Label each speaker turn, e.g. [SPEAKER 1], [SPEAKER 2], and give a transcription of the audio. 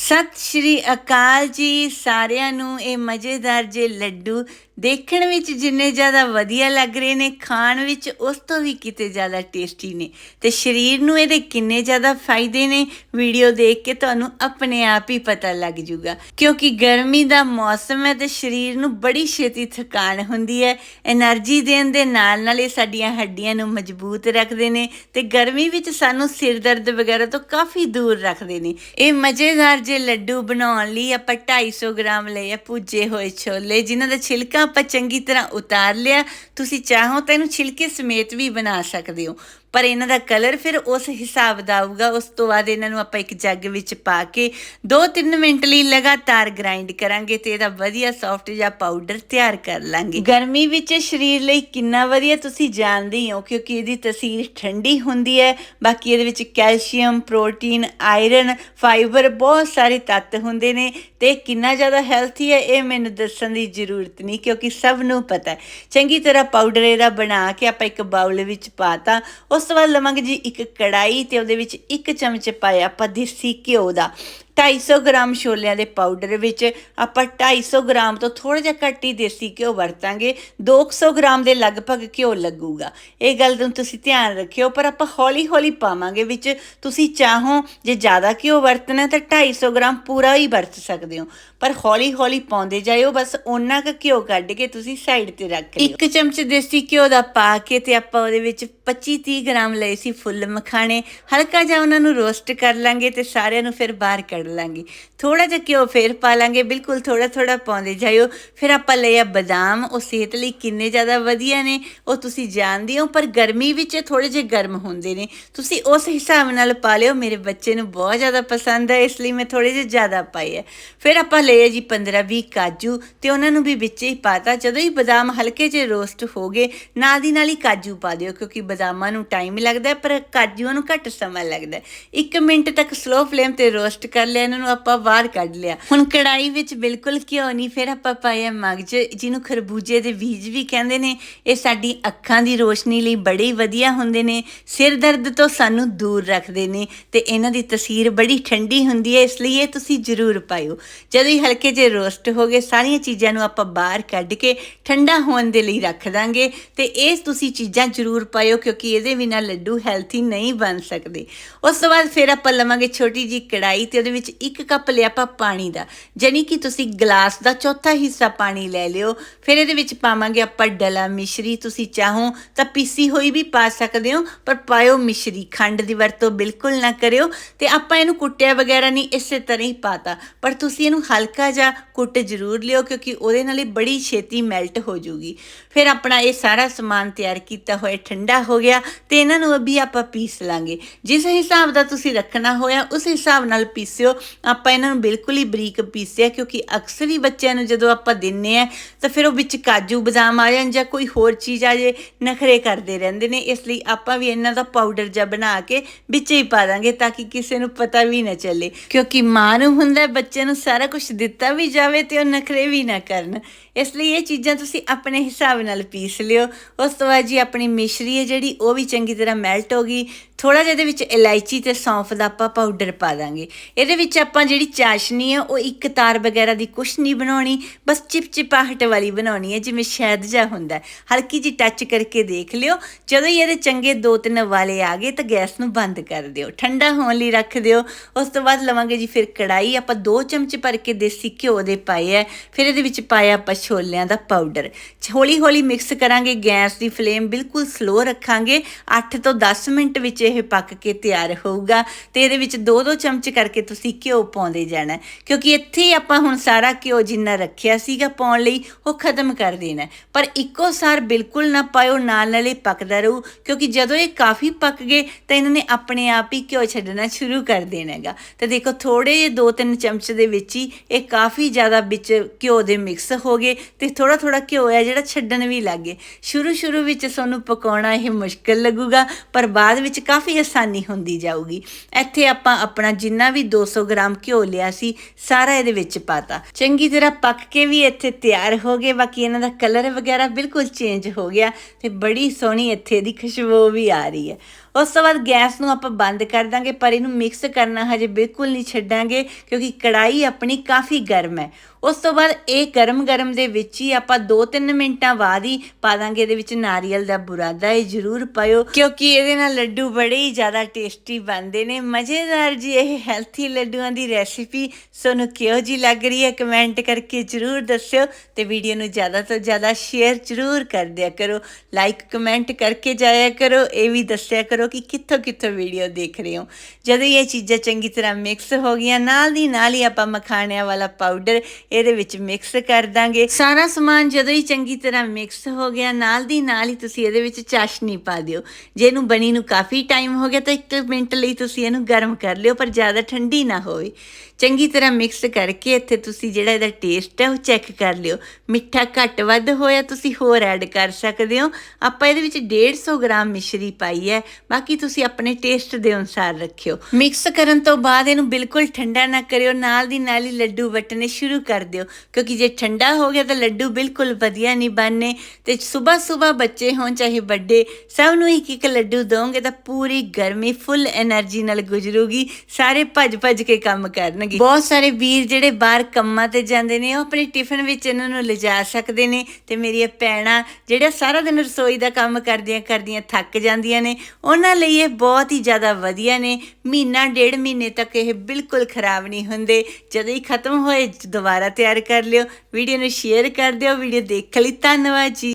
[SPEAKER 1] ਸਤਿ ਸ਼੍ਰੀ ਅਕਾਲ ਜੀ ਸਾਰਿਆਂ ਨੂੰ। ਇਹ ਮਜ਼ੇਦਾਰ ਜੇ ਲੱਡੂ ਦੇਖਣ ਵਿੱਚ ਜਿੰਨੇ ਜ਼ਿਆਦਾ ਵਧੀਆ ਲੱਗ ਰਹੇ ਨੇ, ਖਾਣ ਵਿੱਚ ਉਸ ਤੋਂ ਵੀ ਕਿਤੇ ਜ਼ਿਆਦਾ ਟੇਸਟੀ ਨੇ। ਤੇ ਸਰੀਰ ਨੂੰ ਇਹਦੇ ਕਿੰਨੇ ਜ਼ਿਆਦਾ ਫਾਇਦੇ ਨੇ, ਵੀਡੀਓ ਦੇਖ ਕੇ ਤੁਹਾਨੂੰ ਆਪਣੇ ਆਪ ਹੀ ਪਤਾ ਲੱਗ ਜੂਗਾ। ਕਿਉਂਕਿ ਗਰਮੀ ਦਾ ਮੌਸਮ ਹੈ ਤੇ ਸਰੀਰ ਨੂੰ ਬੜੀ ਛੇਤੀ ਥਕਾਨ ਹੁੰਦੀ ਹੈ। એનર્ਜੀ ਦੇਣ ਦੇ ਨਾਲ ਨਾਲ ਇਹ ਸਾਡੀਆਂ ਹੱਡੀਆਂ ਨੂੰ ਮਜ਼ਬੂਤ ਰੱਖਦੇ ਨੇ ਤੇ ਗਰਮੀ ਵਿੱਚ ਸਾਨੂੰ ਸਿਰ ਦਰਦ ਵਗੈਰਾ ਤੋਂ ਕਾਫੀ ਦੂਰ ਰੱਖਦੇ ਨੇ। ਇਹ ਮਜ਼ੇਦਾਰ ਜੇ ਲੱਡੂ ਬਣਾਉਣ ਲਈ ਆਪਾਂ 250 ਗ੍ਰਾਮ ਲਏ ਆ ਭੁੱਜੇ ਹੋਏ ਛੋਲੇ, ਜਿਨ੍ਹਾਂ ਦਾ ਛਿਲਕਾ ਆਪਾਂ ਚੰਗੀ ਤਰ੍ਹਾਂ ਉਤਾਰ ਲਿਆ, ਤੁਸੀਂ ਚਾਹੋ ਤਾਂ ਇਹਨੂੰ ਛਿਲਕੇ ਸਮੇਤ ਵੀ ਬਣਾ ਸਕਦੇ ਹੋ। ਪਰ ਇਹਨਾਂ ਦਾ ਕਲਰ ਫਿਰ ਉਸ ਹਿਸਾਬ ਦਾ ਆਊਗਾ। ਉਸ ਤੋਂ ਬਾਅਦ ਇਹਨਾਂ ਨੂੰ ਆਪਾਂ ਇੱਕ ਜੱਗ ਵਿੱਚ ਪਾ ਕੇ 2-3 ਮਿੰਟ ਲਈ ਲਗਾਤਾਰ ਗ੍ਰਾਈਂਡ ਕਰਾਂਗੇ ਤੇ ਇਹਦਾ ਵਧੀਆ ਸੌਫਟ ਜਿਹਾ ਪਾਊਡਰ ਤਿਆਰ ਕਰ ਲਾਂਗੇ। ਗਰਮੀ ਵਿੱਚ ਸਰੀਰ ਲਈ ਕਿੰਨਾ ਵਧੀਆ ਤੁਸੀਂ ਜਾਣਦੇ ਹੀ ਹੋ, ਕਿਉਂਕਿ ਇਹਦੀ ਤਸੀਰ ਠੰਡੀ ਹੁੰਦੀ ਹੈ। ਬਾਕੀ ਇਹਦੇ ਵਿੱਚ ਕੈਲਸ਼ੀਅਮ, ਪ੍ਰੋਟੀਨ, ਆਇਰਨ ਫਾਈਬਰ ਬਹੁਤ ਸਾਰੇ ਤੱਤ ਹੁੰਦੇ ਨੇ ਤੇ ਕਿੰਨਾ ਜ਼ਿਆਦਾ ਹੈਲਥੀ ਹੈ ਇਹ ਮੈਨੂੰ ਦੱਸਣ ਦੀ ਜ਼ਰੂਰਤ ਨਹੀਂ, ਕਿਉਂਕਿ ਸਭ ਨੂੰ ਪਤਾ ਹੈ। ਚੰਗੀ ਤਰ੍ਹਾਂ ਪਾਊਡਰ ਇਹਦਾ ਬਣਾ ਕੇ ਆਪਾਂ ਇੱਕ ਬਾਉਲ ਵਿੱਚ ਪਾਤਾ ਉਸ ਉਸ ਤੋਂ ਬਾਅਦ ਲਵਾਂਗੇ ਜੀ ਇੱਕ ਕੜਾਈ ਤੇ ਉਹਦੇ ਵਿੱਚ ਇੱਕ ਚਮਚ ਪਾਇਆ ਆਪਾਂ ਦੇਸੀ ਘਿਓ ਦਾ। 250 ਗ੍ਰਾਮ ਛੋਲਿਆਂ ਦੇ ਪਾਊਡਰ ਵਿੱਚ ਆਪਾਂ 250 ਗ੍ਰਾਮ ਤੋਂ ਥੋੜਾ ਜਿਹਾ ਘੱਟ ਹੀ ਦੇਸੀ ਘਿਓ ਵਰਤਾਂਗੇ। 200 ਗ੍ਰਾਮ ਦੇ ਲਗਭਗ ਘਿਓ ਲੱਗੂਗਾ। ਇਹ ਗੱਲ ਨੂੰ ਤੁਸੀਂ ਧਿਆਨ ਰੱਖਿਓ, ਪਰ ਆਪਾਂ ਹੌਲੀ ਹੌਲੀ ਪਾਵਾਂਗੇ ਵਿੱਚ। ਤੁਸੀਂ ਚਾਹੋ ਜੇ ਜ਼ਿਆਦਾ ਘਿਓ ਵਰਤਣਾ ਤਾਂ 250 ਗ੍ਰਾਮ ਪੂਰਾ ਹੀ ਵਰਤ ਸਕਦੇ ਹੋ। ਪਰ ਹੌਲੀ ਹੌਲੀ ਪਾਉਂਦੇ ਜਾਇਓ, ਬਸ ਓਨਾ ਕੁ ਘਿਓ ਕੱਢ ਕੇ ਤੁਸੀਂ ਸਾਈਡ ਤੇ ਰੱਖ ਲਿਓ। ਇੱਕ ਚਮਚ ਦੇਸੀ ਘਿਓ ਦਾ ਪਾ ਕੇ ਤੇ ਆਪਾਂ ਉਹਦੇ ਵਿੱਚ 25-30 ਗ੍ਰਾਮ ਲਏ ਸੀ ਫੁੱਲ ਮਖਾਣੇ। ਹਲਕਾ ਜਿਹਾ ਉਹਨਾਂ ਨੂੰ ਰੋਸਟ ਕਰ ਲਾਂਗੇ ਤੇ ਸਾਰਿਆਂ ਨੂੰ ਫਿਰ ਬਾਹਰ ਕੱਢ ਕਰ ਲਾਂਗੇ। ਥੋੜਾ ਜਿਹਾ ਘਿਓ ਫੇਰ ਪਾ ਲਾਂਗੇ। ਬਿਲਕੁਲ ਥੋੜਾ ਥੋੜਾ ਪਾਉਂਦੇ ਜਾਇਓ। ਫਿਰ ਆਪਾਂ ਲਿਆ ਬਦਾਮ। ਉਹ ਸਿਹਤ ਲਈ ਕਿੰਨੇ ਜ਼ਿਆਦਾ ਵਧੀਆ ਨੇ। ਉਹ ਤੁਸੀਂ ਜਾਣਦੇ ਹੋ, ਪਰ ਗਰਮੀ ਵਿੱਚ ਥੋੜੇ ਜਿਹੇ ਗਰਮ ਹੁੰਦੇ ਨੇ। ਤੁਸੀਂ ਉਸ ਹਿਸਾਬ ਨਾਲ ਪਾ ਲਿਓ। ਮੇਰੇ ਬੱਚੇ ਨੂੰ ਬਹੁਤ ਜ਼ਿਆਦਾ ਪਸੰਦ ਹੈ ਇਸ ਲਈ ਮੈਂ ਥੋੜੇ ਜਿਹੇ ਜ਼ਿਆਦਾ ਪਾਏ ਹੈ ਫਿਰ ਆਪਾਂ ਲਏ ਜੀ 15 20 ਕਾਜੂ ਤੇ ਉਹਨਾਂ ਨੂੰ ਵੀ ਵਿੱਚ ਹੀ ਪਾਤਾ। ਜਦੋਂ ਹੀ ਬਦਾਮ ਹਲਕੇ ਜਿਹੇ ਰੋਸਟ ਹੋ ਗਏ, ਨਾਲ ਦੀ ਨਾਲ ਹੀ ਕਾਜੂ ਪਾ ਦਿਓ, ਕਿਉਂਕਿ ਬਦਾਮਾਂ ਨੂੰ ਟਾਈਮ ਲੱਗਦਾ, ਪਰ ਕਾਜੂਆਂ ਨੂੰ ਘੱਟ ਸਮਾਂ ਲੱਗਦਾ। ਹੈ। ਇੱਕ ਮਿੰਟ ਤੱਕ ਸਲੋ ਫਲੇਮ ਤੇ ਰੋਸਟ ਕਰ ਲਿਆ ਇਹਨਾਂ ਨੂੰ ਆਪਾਂ ਬਾਹਰ ਕੱਢ ਲਿਆ। ਹੁਣ ਕੜਾਈ ਵਿੱਚ ਬਿਲਕੁਲ ਘਿਓ ਨਹੀਂ, ਫਿਰ ਆਪਾਂ ਪਾਇਆ ਮਗਜ ਜਿਹਨੂੰ ਖਰਬੂਜੇ ਦੇ ਬੀਜ ਵੀ ਕਹਿੰਦੇ ਨੇ, ਇਹ ਸਾਡੀ ਅੱਖਾਂ ਦੀ ਰੋਸ਼ਨੀ ਲਈ ਬੜੇ ਹੀ ਵਧੀਆ ਹੁੰਦੇ ਨੇ। ਸਿਰ ਦਰਦ ਤੋਂ ਸਾਨੂੰ ਦੂਰ ਰੱਖਦੇ ਨੇ ਤੇ ਇਹਨਾਂ ਦੀ ਤਸੀਰ ਬੜੀ ਠੰਡੀ ਹੁੰਦੀ ਹੈ, ਇਸ ਲਈ ਇਹ ਤੁਸੀਂ ਜ਼ਰੂਰ ਪਾਇਓ। ਜਦੋਂ ਹੀ ਹਲਕੇ ਜਿਹੇ ਰੋਸਟ ਹੋ ਗਏ, ਸਾਰੀਆਂ ਚੀਜ਼ਾਂ ਨੂੰ ਆਪਾਂ ਬਾਹਰ ਕੱਢ ਕੇ ਠੰਡਾ ਹੋਣ ਦੇ ਲਈ ਰੱਖ ਦਾਂਗੇ ਤੇ ਇਹ ਤੁਸੀਂ ਚੀਜ਼ਾਂ ਜ਼ਰੂਰ ਪਾਇਓ, ਕਿਉਂਕਿ ਇਹਦੇ ਬਿਨਾਂ ਲੱਡੂ ਹੈਲਥੀ ਨਹੀਂ ਬਣ ਸਕਦੇ। ਉਸ ਤੋਂ ਬਾਅਦ ਫਿਰ ਆਪਾਂ ਲਵਾਂਗੇ ਛੋਟੀ ਜੀ ਕੜਾਈ ਤੇ ਉਹਦੇ ਵਿੱਚ ਇੱਕ ਕੱਪ ਲਿਆ ਆਪਾਂ ਪਾਣੀ ਦਾ ਜਾਨੀ ਕਿ ਤੁਸੀਂ ਗਲਾਸ ਦਾ ਚੌਥਾ ਹਿੱਸਾ ਪਾਣੀ ਲੈ ਲਿਓ। ਫਿਰ ਇਹਦੇ ਵਿੱਚ ਪਾਵਾਂਗੇ ਆਪਾਂ ਡਲਾ ਮਿਸ਼ਰੀ, ਤੁਸੀਂ ਚਾਹੋ ਤਾਂ ਪੀਸੀ ਹੋਈ ਵੀ ਪਾ ਸਕਦੇ ਹੋ, ਪਰ ਪਾਇਓ ਮਿਸ਼ਰੀ, ਖੰਡ ਦੀ ਵਰਤੋਂ ਬਿਲਕੁਲ ਨਾ ਕਰਿਓ ਤੇ ਆਪਾਂ ਇਹਨੂੰ ਕੁੱਟਿਆ ਵਗੈਰਾ ਨਹੀਂ, ਇਸੇ ਤਰ੍ਹਾਂ ਹੀ ਪਾਤਾ। ਪਰ ਤੁਸੀਂ ਇਹਨੂੰ ਹਲਕਾ ਜਿਹਾ ਕੁੱਟ ਜ਼ਰੂਰ ਲਿਓ, ਕਿਉਂਕਿ ਉਹਦੇ ਨਾਲ ਇਹ ਬੜੀ ਛੇਤੀ ਮੈਲਟ ਹੋ ਜਾਊਗੀ ਫਿਰ ਆਪਣਾ ਇਹ ਸਾਰਾ ਸਮਾਨ ਤਿਆਰ ਕੀਤਾ ਹੋਇਆ, ਠੰਡਾ ਹੋ ਗਿਆ ਤੇ ਇਹਨਾਂ ਨੂੰ ਅਭੀ ਆਪਾਂ ਪੀਸ ਲਾਂਗੇ। ਜਿਸ ਹਿਸਾਬ ਦਾ ਤੁਸੀਂ ਰੱਖਣਾ ਹੋਇਆ, ਉਸ ਹਿਸਾਬ ਨਾਲ ਪੀਸਿਓ। ਆਪਾਂ ਇਹਨਾਂ ਨੂੰ ਬਿਲਕੁਲ ਹੀ ਬਰੀਕ ਪੀਸਿਆ ਕਿਉਂਕਿ ਅਕਸਰ ਹੀ ਬੱਚਿਆਂ ਨੂੰ ਜਦੋਂ ਆਪਾਂ ਦਿੰਨੇ ਆ, ਤਾਂ ਫਿਰ ਉਹ ਵਿੱਚ ਕਾਜੂ, ਬਦਾਮ ਆ ਜਾਣ ਜਾਂ ਕੋਈ ਹੋਰ ਚੀਜ਼ ਆ ਜੇ, ਨਖਰੇ ਕਰਦੇ ਰਹਿੰਦੇ ਨੇ। ਇਸ ਲਈ ਆਪਾਂ ਵੀ ਇਹਨਾਂ ਦਾ ਪਾਊਡਰ ਜਾਂ ਬਣਾ ਕੇ ਵਿੱਚ ਹੀ ਪਾ ਦਾਂਗੇ ਤਾਂ ਕਿ ਕਿਸੇ ਨੂੰ ਪਤਾ ਵੀ ਨਾ ਚੱਲੇ। ਕਿਉਂਕਿ ਮਾਂ ਨੂੰ ਹੁੰਦਾ ਬੱਚੇ ਨੂੰ ਸਾਰਾ ਕੁਝ ਦਿੱਤਾ ਵੀ ਜਾਵੇ ਤੇ ਉਹ ਨਖਰੇ ਵੀ ਨਾ ਕਰਨ। ਇਸ ਲਈ ਇਹ ਚੀਜ਼ਾਂ ਤੁਸੀਂ ਆਪਣੇ ਹਿਸਾਬ ਨਾਲ ਪੀਸ ਲਿਓ। ਉਸ ਤੋਂ ਬਾਅਦ ਜੀ ਆਪਣੀ ਮਿਸ਼ਰੀ ਹੈ ਜਿਹੜੀ, ਉਹ ਵੀ ਚੰਗੀ ਤਰ੍ਹਾਂ ਮੈਲਟ ਹੋ ਗਈ। ਥੋੜਾ ਜਿਹਾ ਇਹਦੇ ਵਿੱਚ ਇਲਾਇਚੀ ਤੇ ਸੌਂਫ ਦਾ ਆਪਾਂ ਪਾਊਡਰ ਪਾ ਦਾਂਗੇ। ਇਹਦੇ ਵਿੱਚ ਆਪਾਂ ਜਿਹੜੀ ਚਾਸ਼ਨੀ ਹੈ ਉਹ ਇੱਕ ਤਾਰ ਵਗੈਰਾ ਦੀ ਕੁਛ ਨਹੀਂ ਬਣਾਉਣੀ, ਬਸ ਚਿਪਚਿਪਾਹਟ ਵਾਲੀ ਬਣਾਉਣੀ ਹੈ ਜਿਵੇਂ ਸ਼ਹਿਦ ਜਿਹਾ ਹੁੰਦਾ ਹਲਕੀ ਜੀ ਟੱਚ ਕਰਕੇ ਦੇਖ ਲਿਓ। ਜਦੋਂ ਹੀ ਇਹਦੇ ਚੰਗੇ ਦੋ ਤਿੰਨ ਵਾਲੇ ਆ ਗਏ, ਤਾਂ ਗੈਸ ਨੂੰ ਬੰਦ ਕਰ ਦਿਓ। ਠੰਡਾ ਹੋਣ ਲਈ ਰੱਖ ਦਿਓ। ਉਸ ਤੋਂ ਬਾਅਦ ਲਵਾਂਗੇ ਜੀ ਫਿਰ ਕੜਾਈ ਆਪਾਂ ਦੋ ਚਮਚ ਭਰ ਕੇ ਦੇਸੀ ਘਿਓ ਦੇ ਪਾਏ ਹੈ ਫਿਰ ਇਹਦੇ ਵਿੱਚ ਪਾਇਆ ਆਪਾਂ ਛੋਲਿਆਂ ਦਾ ਪਾਊਡਰ ਹੌਲੀ ਹੌਲੀ ਮਿਕਸ ਕਰਾਂਗੇ ਗੈਸ ਦੀ ਫਲੇਮ ਬਿਲਕੁਲ ਸਲੋ ਰੱਖਾਂਗੇ। 8 ਤੋਂ 10 ਮਿੰਟ ਵਿੱਚ ਇਹ ਪੱਕ ਕੇ ਤਿਆਰ ਹੋਊਗਾ। ਤੇ ਇਹਦੇ ਵਿੱਚ 2-2 ਚਮਚ ਕਰਕੇ ਤੁਸੀਂ ਘਿਓ ਪਾਉਂਦੇ ਜਾਣਾ। ਕਿਉਂਕਿ ਇੱਥੇ ਹੀ ਆਪਾਂ ਹੁਣ ਸਾਰਾ ਘਿਓ ਜਿੰਨਾ ਰੱਖਿਆ ਸੀਗਾ ਪਾਉਣ ਲਈ, ਉਹ ਖਤਮ ਕਰ ਦੇਣਾ। ਪਰ ਇੱਕੋ ਸਾਰ ਬਿਲਕੁਲ ਨਾ ਪਾਇਓ, ਨਾਲ ਨਾਲ ਪੱਕਦਾ ਰਹੂ। ਕਿਉਂਕਿ ਜਦੋਂ ਇਹ ਕਾਫੀ ਪੱਕ ਗਏ, ਤਾਂ ਇਹਨਾਂ ਨੇ ਆਪਣੇ ਆਪ ਹੀ ਘਿਓ ਛੱਡਣਾ ਸ਼ੁਰੂ ਕਰ ਦੇਣਾ ਹੈਗਾ ਤੇ ਦੇਖੋ ਥੋੜੇ ਜਿਹੇ 2-3 ਚਮਚ ਦੇ ਵਿੱਚ ਹੀ ਇਹ ਕਾਫੀ ਜ਼ਿਆਦਾ ਵਿੱਚ ਘਿਓ ਦੇ ਮਿਕਸ ਹੋ ਗਏ ਤੇ ਥੋੜਾ ਥੋੜਾ ਘਿਓ ਹੈ ਜਿਹੜਾ ਛੱਡਣ ਵੀ ਲੱਗ ਗਏ। ਸ਼ੁਰੂ ਸ਼ੁਰੂ ਵਿੱਚ ਸਾਨੂੰ ਪਕਾਉਣਾ ਇਹ ਮੁਸ਼ਕਲ ਲੱਗੂਗਾ, ਪਰ ਬਾਅਦ ਵਿੱਚ ਕਾਫੀ ਆਸਾਨੀ ਹੁੰਦੀ ਜਾਊਗੀ। ਇੱਥੇ ਆਪਾਂ ਆਪਣਾ ਜਿੰਨਾ ਵੀ 200 ਗ੍ਰਾਮ ਘਿਓ ਲਿਆ ਸੀ, ਸਾਰਾ ਇਹਦੇ ਵਿੱਚ ਪਾਤਾ। ਚੰਗੀ ਤਰ੍ਹਾਂ ਪੱਕ ਕੇ ਵੀ ਇੱਥੇ ਤਿਆਰ ਹੋ ਗਏ, ਬਾਕੀ ਇਹਨਾਂ ਦਾ ਕਲਰ ਵਗੈਰਾ ਬਿਲਕੁਲ ਚੇਂਜ ਹੋ ਗਿਆ ਤੇ ਬੜੀ ਸੋਹਣੀ ਇੱਥੇ ਦੀ ਖੁਸ਼ਬੂ ਵੀ ਆ ਰਹੀ ਹੈ। ਉਸ ਤੋਂ ਬਾਅਦ ਗੈਸ ਨੂੰ ਆਪਾਂ ਬੰਦ ਕਰ ਦਾਂਗੇ, ਪਰ ਇਹਨੂੰ ਮਿਕਸ ਕਰਨਾ ਹਜੇ ਬਿਲਕੁਲ ਨਹੀਂ ਛੱਡਾਂਗੇ, ਕਿਉਂਕਿ ਕੜਾਈ ਆਪਣੀ ਕਾਫੀ ਗਰਮ ਹੈ। ਉਸ ਤੋਂ ਬਾਅਦ ਇਹ ਗਰਮ ਗਰਮ ਦੇ ਵਿੱਚ ਹੀ ਆਪਾਂ 2-3 ਮਿੰਟਾਂ ਬਾਅਦ ਹੀ ਪਾ ਦਾਂਗੇ ਇਹਦੇ ਵਿੱਚ ਨਾਰੀਅਲ ਦਾ ਬੁਰਾਦਾ, ਇਹ ਜ਼ਰੂਰ ਪਾਇਓ, ਕਿਉਂਕਿ ਇਹਦੇ ਨਾਲ ਲੱਡੂ ਬੜੇ ਹੀ ਜ਼ਿਆਦਾ ਟੇਸਟੀ ਬਣਦੇ ਨੇ। ਮਜ਼ੇਦਾਰ ਜੀ, ਇਹ ਹੈਲਥੀ ਲੱਡੂਆਂ ਦੀ ਰੈਸਿਪੀ ਤੁਹਾਨੂੰ ਕਿਹੋ ਜੀ ਲੱਗ ਰਹੀ ਹੈ ਕਮੈਂਟ ਕਰਕੇ ਜ਼ਰੂਰ ਦੱਸਿਓ ਤੇ ਵੀਡੀਓ ਨੂੰ ਜ਼ਿਆਦਾ ਤੋਂ ਜ਼ਿਆਦਾ ਸ਼ੇਅਰ ਜ਼ਰੂਰ ਕਰ ਦਿਆ ਕਰੋ। ਲਾਈਕ ਕਮੈਂਟ ਕਰਕੇ ਜਾਇਆ ਕਰੋ, ਇਹ ਵੀ ਦੱਸਿਆ ਕਰੋ। ਕਿ ਕਿੱਥੋਂ ਕਿੱਥੋਂ ਵੀਡੀਓ ਦੇਖ ਰਹੇ ਹੋ। ਜਦੋਂ ਇਹ ਚੀਜ਼ਾਂ ਚੰਗੀ ਤਰ੍ਹਾਂ ਮਿਕਸ ਹੋ ਗਈਆਂ, ਨਾਲ ਦੀ ਨਾਲ ਹੀ ਆਪਾਂ ਮਖਾਣਿਆਂ ਵਾਲਾ ਪਾਊਡਰ ਇਹਦੇ ਵਿੱਚ ਮਿਕਸ ਕਰ ਦਾਂਗੇ। ਸਾਰਾ ਸਮਾਨ ਜਦੋਂ ਹੀ ਚੰਗੀ ਤਰ੍ਹਾਂ ਮਿਕਸ ਹੋ ਗਿਆ, ਨਾਲ ਦੀ ਨਾਲ ਹੀ ਤੁਸੀਂ ਇਹਦੇ ਵਿੱਚ ਚਾਸ਼ਨੀ ਪਾ ਦਿਓ। ਜੇ ਇਹਨੂੰ ਬਣੀ ਨੂੰ ਕਾਫੀ ਟਾਈਮ ਹੋ ਗਿਆ, ਤਾਂ 1 ਮਿੰਟ ਲਈ ਤੁਸੀਂ ਇਹਨੂੰ ਗਰਮ ਕਰ ਲਿਓ, ਪਰ ਜ਼ਿਆਦਾ ਠੰਡੀ ਨਾ ਹੋਵੇ। ਚੰਗੀ ਤਰ੍ਹਾਂ ਮਿਕਸ ਕਰਕੇ ਇੱਥੇ ਤੁਸੀਂ ਜਿਹੜਾ ਇਹਦਾ ਟੇਸਟ ਹੈ, ਉਹ ਚੈੱਕ ਕਰ ਲਿਓ। ਮਿੱਠਾ ਘੱਟ ਵੱਧ ਹੋਇਆ, ਤੁਸੀਂ ਹੋਰ ਐਡ ਕਰ ਸਕਦੇ ਹੋ। ਆਪਾਂ ਇਹਦੇ ਵਿੱਚ 150 ਗ੍ਰਾਮ ਮਿਸ਼ਰੀ ਪਾਈ ਹੈ। ਬਾਕੀ ਤੁਸੀਂ ਆਪਣੇ ਟੇਸਟ ਦੇ ਅਨੁਸਾਰ ਰੱਖਿਓ। ਮਿਕਸ ਕਰਨ ਤੋਂ ਬਾਅਦ ਇਹਨੂੰ ਬਿਲਕੁਲ ਠੰਡਾ ਨਾ ਕਰਿਓ, ਨਾਲ ਦੀ ਨਾਲ ਹੀ ਲੱਡੂ ਵਟਨੇ ਸ਼ੁਰੂ ਕਰ ਦਿਓ। ਕਿਉਂਕਿ ਜੇ ਠੰਡਾ ਹੋ ਗਿਆ ਤਾਂ ਲੱਡੂ ਬਿਲਕੁਲ ਵਧੀਆ ਨਹੀਂ ਬਣਨੇ। ਤੇ ਸਵੇਰ ਸਵੇਰ ਬੱਚੇ ਹੋਣ, ਚਾਹੇ ਵੱਡੇ, ਸਭ ਨੂੰ ਇੱਕ ਇੱਕ ਲੱਡੂ ਦੋਗੇ ਤਾਂ ਪੂਰੀ ਗਰਮੀ ਫੁੱਲ એનર્ਜੀ ਨਾਲ ਗੁਜ਼ਰੂਗੀ। ਸਾਰੇ ਭੱਜ ਭੱਜ ਕੇ ਕੰਮ ਕਰਨਗੇ। ਬਹੁਤ ਸਾਰੇ ਵੀਰ ਜਿਹੜੇ ਬਾਹਰ ਕੰਮਾਂ ਤੇ ਜਾਂਦੇ ਨੇ, ਉਹ ਆਪਣੇ ਟਿਫਨ ਵਿੱਚ ਇਹਨਾਂ ਨੂੰ ਲਿਜਾ ਸਕਦੇ ਨੇ। ਤੇ ਮੇਰੀਆਂ ਪੈਣਾ ਜਿਹੜਾ ਸਾਰਾ ਦਿਨ ਰਸੋਈ ਦਾ ਕੰਮ ਕਰਦੀਆਂ ਕਰਦੀਆਂ ਥੱਕ ਜਾਂਦੀਆਂ ਨੇ ਉਹ ਉਹਨਾਂ ਲਈ ਇਹ ਬਹੁਤ ਹੀ ਜ਼ਿਆਦਾ ਵਧੀਆ ਨੇ। ਮਹੀਨਾ, ਡੇਢ ਮਹੀਨੇ ਤੱਕ ਇਹ ਬਿਲਕੁਲ ਖਰਾਬ ਨਹੀਂ ਹੁੰਦੇ। ਜਦੋਂ ਹੀ ਖਤਮ ਹੋਏ, ਦੁਬਾਰਾ ਤਿਆਰ ਕਰ ਲਿਓ। ਵੀਡੀਓ ਨੂੰ ਸ਼ੇਅਰ ਕਰ ਦਿਓ। ਵੀਡੀਓ ਦੇਖਣ ਲਈ ਧੰਨਵਾਦ ਜੀ।